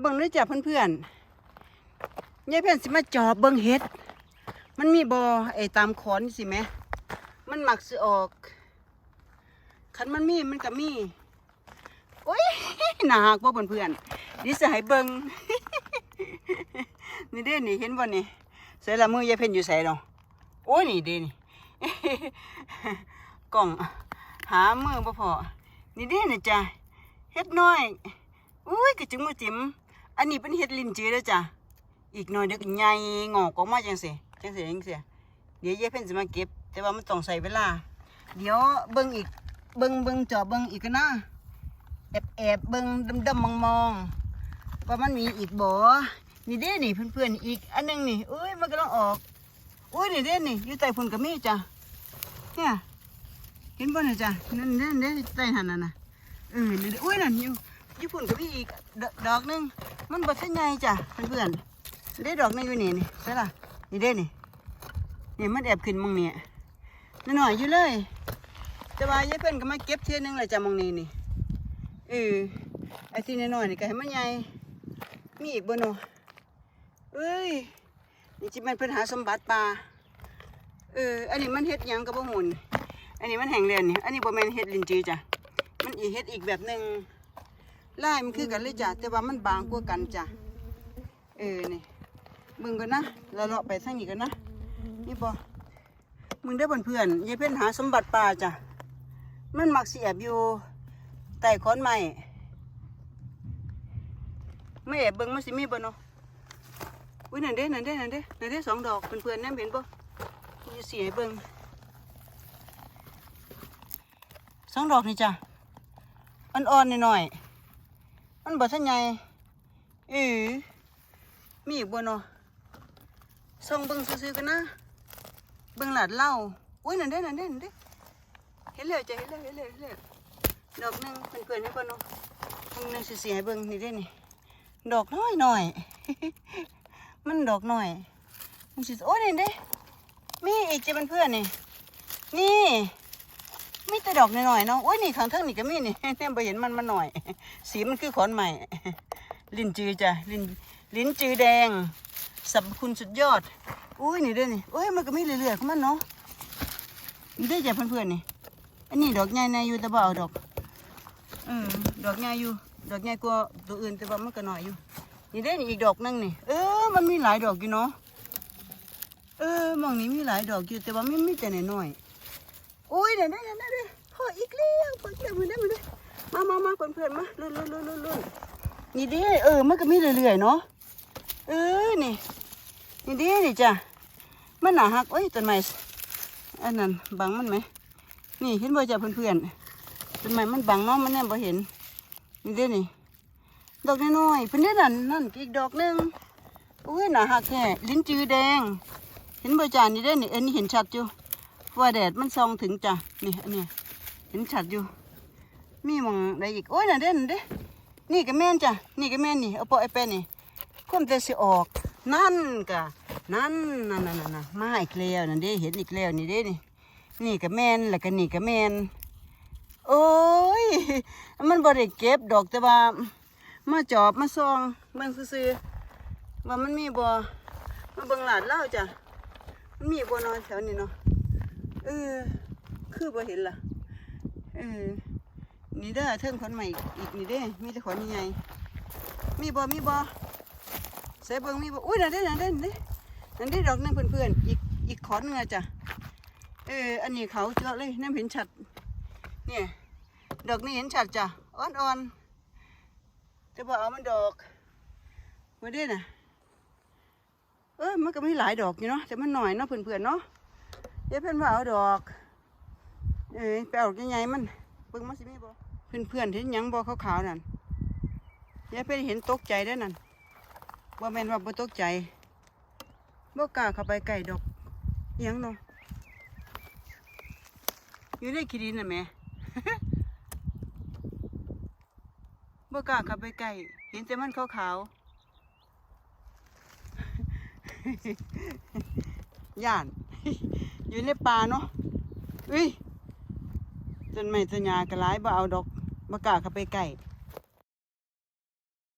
เบิ่งเลยจ้ะเพื่อนๆยายเพื่อนสิมาจอบเบิ่งเฮ็ด มันมีบ่ไอ้ตามขอนสิแหมมันหมักสิออกคันมันมีมันก็มีโอ้ยหนาหักบ่เพื่อนๆดิสิให้เบิ่งนี่เด้นี่เห็นบ่นี่ใส่ละมือยายเพ่นอยู่ใส่เนาะโอ้ยนี่เด้นี่กล่องหามือบ่พอนี่เด้นี่จ้ะเฮ็ดน้อยอุ้ยกระจุงมือจิ๋ม อันนี้เป็นเฮ็ดลินจือเด้อจ้ะ อีกหน่อยเดี๋ยวก็ใหญ่งอกออกมาจังซี่จังซี่จังซี่เดี๋ยวยายเพ่นสิมาเก็บ แต่ว่ามันต้องใส่เวลา เดี๋ยวเบิ่งอีก เบิ่งเบิ่งจอเบิ่งอีกกันนะแอบแอบเบิ่งดำๆมองๆว่ามันมีอีกบ่ นี่เด้นี่เพื่อนๆอีกอันหนึงนี่อุ้ยมันกำลังออก อุ้ยนี่เด้นี่อยู่ใต้พุ่นก็มีจ้ะ เนี่ยเห็นบ่เนี่ยจ้ะนั่นเด้นเด้ใต้หันน่ะนะเออนี่อุ้ยนั่นอยู่ อยู่พุ่นก็มีอีกดอกดอกหนึงมันบ่ทันใหญ่จ้ะเพื่อนๆเด้ดอกนึงอยู่นี่นี่ใช่ล่ะนี่เด้นี่นี่มันแอบขึ้นมองเนี่ยน้อยอยู่เลยแต่ว่ายายเพิ่นก็มาเก็บเทื่อนึงแหละจ้ะมองนี้นี่เออไอ้ที่น้อยนี่ก็ให้มันใหญ่มีอีกบ่เนาะเอ้ยนี่จิม่นเพิ่นหาสมบัติป่าเอออันนี้มันเฮ็ดหยังก็บ่ฮู้นี่อันนี้มันแห้งแล้วนี่อันนี้บ่แม่นเฮ็ดลินจือจ้ะมันอีเฮ็ดอีกแบบหนึง ลายมันคือกันเลยจ้ะแต่ว่ามันบางกว่ากันจ้ะเออนี่เบิ่งก่อนนะแล้วเลาะไปทางนี้กันนะนี่บ่มึงได้เพื่อนๆยายเพ่นหาสมบัติป่าจ้ะมันมักเสียบอยู่ใต้ขอนไม้ไม่แอบเบิ่งมันสิมีบ่เนาะอุ้ยนั่นเด้นั่นเด้นั่นเด้นั่นเด้สองดอกเพื่อนๆแนเห็นบ่กูจะเสียเบิ่งสองดอกนี่จ้ะอ่อนๆหน่อยๆ มันบ่ทันใหญ่เออมีอีกบ่เนาะส่องเบิ่งซื่อๆกันนะ เบิ่งหลาดเล่าอุ้ยนั่นเด้นั่นเด้นั่นเด้เห็นแล้วจ้ะเห็นแล้วเห็นแล้วเห็นแล้วดอกหนึงเพื่อนๆให้เพิ่นเนาะดอกหนึงสิๆให้เบิ่งนี่เด้นี่ ดอกน้อยหน่อย มันดอกน้อยมันสิโอ้ยนี่เด้มีอีกจ้ะเพื่อนๆนี่นี่ มีแต่ดอกน้อยๆเนาะโอ้ยนี่ข้างเทิงนี่ก็มีนี่แน่บ่เห็นมันมันหน่อย สีมันคือขอนใหม่ ลิ้นจือจ้ะลิ้นลิ้นจือแดงสรรพคุณสุดยอดอุ้ยนี่เด้อนี่โอ้ยมันก็มีเรื่อยๆของมันเนาะนี่ได้จ้ะเพื่อนๆนี่อันนี้ดอกใหญ่ในอยู่แต่บ่เอาดอกอืมดอกใหญ่อยู่ ดอกใหญ่กว่าตัวอื่นแต่ว่ามันก็น้อยอยู่ นี่ได้นี่อีกดอกนึงนี่เออมันมีหลายดอกอยู่เนาะเออมองนี้มีหลายดอกอยู่แต่ว่าไม่มีแต่หน้อยๆ อุ้ยเดี๋ยวได้เดี๋ยวได้เดี๋ยวพออีกแล้วพออีกแล้วมือได้มือได้มามามาเพื่อนๆมาลุ้นลุ้นลุ้นลุ้นนี่ด้อเออมันก็มีเรื่อยๆเนาะเออนี่นี่ดีนี่จ้ะมันหนาหักโอ้ยต้นไม้อันนั้นบังมันไหมนี่เห็นบ่จ้ะเพื่อนๆต้นไม้มันบังเนาะมันแน่บ่เห็นนี่ด้นี่ดอกน้อยๆเพิ่นได้นั่นนั่นอีกดอกนึงอุ้ยหนาหักแท้ลิ้นจือแดง เห็นบ่จ้ะนี่เด้นี่เอ็นนี่เห็นชัดอยู่ เพราะว่าแดดมันส่องถึงจ้ะนี่อันนี้เห็นชัดอยู่ มีมองใดอีกโอ้ยนั่นเด้นั่นเด้นี่ก็แม่นจ้ะนี่ก็แม่นนี่เอาปอไอ้แป้นนี่ความแต่สิออก นั่นกะนั่นนั่นนั่นนั่นมาอีกแล้วนั่นเด้เห็นอีกแล้วนี่เด้นี่นี่ก็แม่นแล้วก็นี่ก็แม่นโอ้ยมันบ่ได้เก็บดอกแต่ว่ามาจอบมาซองเบิ่งซื่อว่ามันมีบ่มาเบิ่งหลาดเล่าจ้ะมันมีบ่นอนแถวนี้เนาะ เออ คือบ่เห็นล่ะ เออ นี่เด้อเทิงขอนใหม่อีกนี่เด้ มีแต่ขอนใหญ่มีบ่มีบ่ใส่เบิ่งมีบ่อุ้ยนั่นเด้นั่นเด้นั่นเด้นั่นเด้ดอกนึงเพื่อนๆอีกอีกขอนหนึงอะจ้ะ เออ อันนี้เขาเจาะเลยน้ำเห็นชัด เนี่ย ดอกนี้เห็นชัดจ้ะ อ่อนๆจะบอกเอามันดอกมาเด้น่ะ เออมันก็มีหลายดอกอยู่เนาะ แต่มันหน่อยเนาะเพื่อนๆเนาะ เดี๋ยวเพื่อนว่าเอาดอกเออไปเอาใหญ่ๆมันเบิ่งมันสิมีบ่เพื่อนๆเห็นหยังบ่ขาวๆนั่นเดี๋ยวเพื่อนเห็นตกใจได้นั่นว่าแม่นว่าบ่ตกใจบ่กล้าเข้าไปใกล้ดอกอิหยังเนาะอยู่ในขี้ดินน่ะแม่บ่กล้าเข้าไปใกล้เห็นแต่มันขาวๆย่าน อยู่ในป่าเนาะอุ้ยต้นไม้ต้นหญ้าก็หลายบ่เอาดอกบ่กล้าเข้าไปใกล้